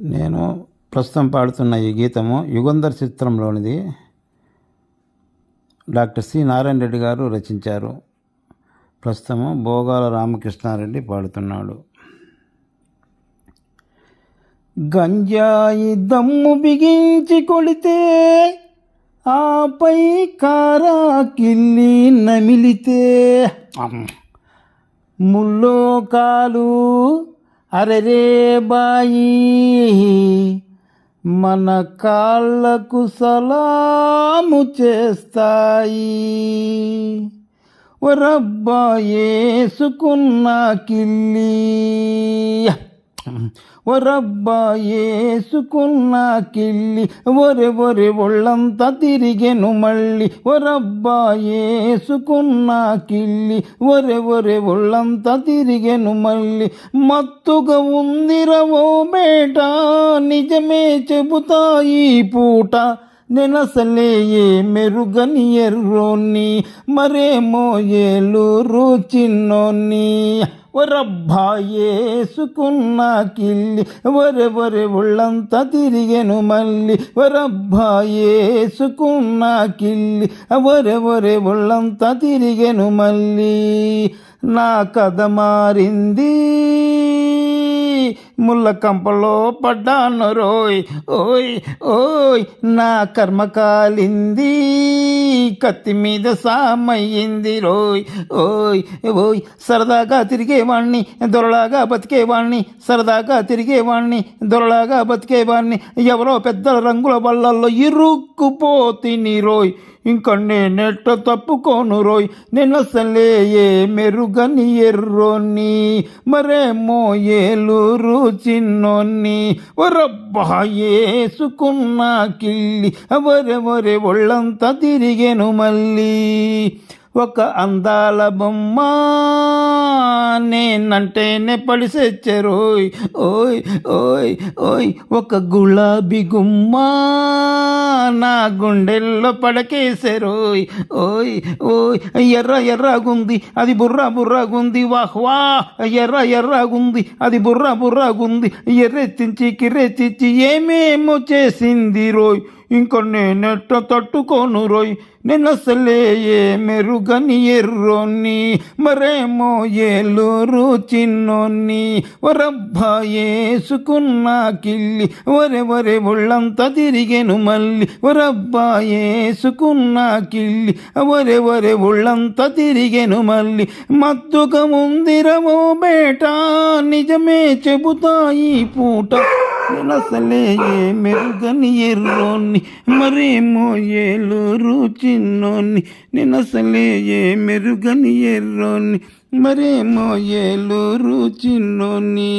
నేను ప్రస్తుతం పాడుతున్న ఈ గీతము యుగంధర్ చిత్రంలోనిది. డాక్టర్ సి నారాయణ రెడ్డి గారు రచించారు. ప్రస్తుతము భోగాల రామకృష్ణారెడ్డి పాడుతున్నాడు. గంజాయి దమ్ము బిగించి కొడితే ఆపై కారా కిల్లి నమిలితే. ముల్లోకాలు అరెరే కాలు బాయి మన కాళ్ళకు సలాము చేస్తాయి. ఒరబ్బా ఏసుకున్న కిల్లి. ఒరబ్బా ఏసుకున్న కిల్లి ఒరె ఒరె ఒళ్ళంతా తిరిగెను మళ్ళీ. ఒరబ్బా ఏసుకున్న కిల్లి ఒరె ఒరె ఒళ్ళంతా తిరిగెను మళ్ళీ. మత్తుగా ఉందిరవో బేట నిజమే చెబుతాయి పూట. నెనసలేయే మెరుగని ఎర్రోని మరేమో ఏలూరు చిన్నోని వరబ్బాయేసుకున్న కిల్లి వరెవరె ఒళ్ళంతా తిరిగెను మళ్ళీ. వరబ్బాయేసుకున్న కిల్లి వరెవరె ఒళ్ళంతా తిరిగెను మళ్ళీ. నా కథ మారింది ముళ్ళ కంపలో పడ్డాను రోయ్. ఓయ్ ఓయ్ నా కర్మ కాలింది. కత్తి మీద సామయ్యింది రోయ్. ఓయ్ ఓయ్ సరదాగా తిరిగేవాణ్ణి దొరలాగా బతికేవాణ్ణి సరదాగా తిరిగేవాణ్ణి దొరలాగా బతికేవాణ్ణి. ఎవరో పెద్ద రంగుల బళ్ళల్లో ఇరుక్కుపోతిని రోయ్. ఇంక నెట్ట తప్పుకోను రోయ్ నిన్నసలే ఏ మెరుగని ఎర్రోని మరేమో ఏలూరు చిన్నోన్ని ఒరబ్బా ఏసుకున్న కిల్లి వరెవరె ఒళ్ళంతా తిరిగెను మళ్ళీ. ఒక అందాల బొమ్మ నేనంటేనే పడిసెచ్చరోయ్ ఓయ్ ఓయ్ ఓయ్ ఒక గులాబీ గుమ్మ నా గుండెల్లో పడకేసరోయ్ ఓయ్ ఓయ్ ఎర్ర ఎర్రగుంది అది బుర్ర బుర్రగుంది వాహ్ వా ఎర్ర ఎర్రగుంది అది బుర్ర బుర్రగుంది ఎర్రెత్తించి కిర్రెత్తించి ఏమేమో చేసింది రోయ్. ఇంకొన్ని నెట్ట తట్టుకోను రోయ్ నిన్నసలే మెరుగని ఎర్రోని మరేమో ఏలూరు చిన్నోన్ని. వరబ్బా ఏసుకున్న కిల్లి వరే వరే ఒళ్ళంతా తిరిగెను మళ్ళీ వరబ్బా ఏసుకున్న కిల్లి వరే వరే ఒళ్ళంతా తిరిగెను మళ్ళీ మత్తుగా ముందిరమో బేట నిజమే చెబుతాయి పూట. నెలసలే మెరుగని ఎర్రోని మరేమో ఏలూరు చిన్నోని నినసలే మెరుగని ఎర్రోని మరేమో ఏలూరు చిన్నోని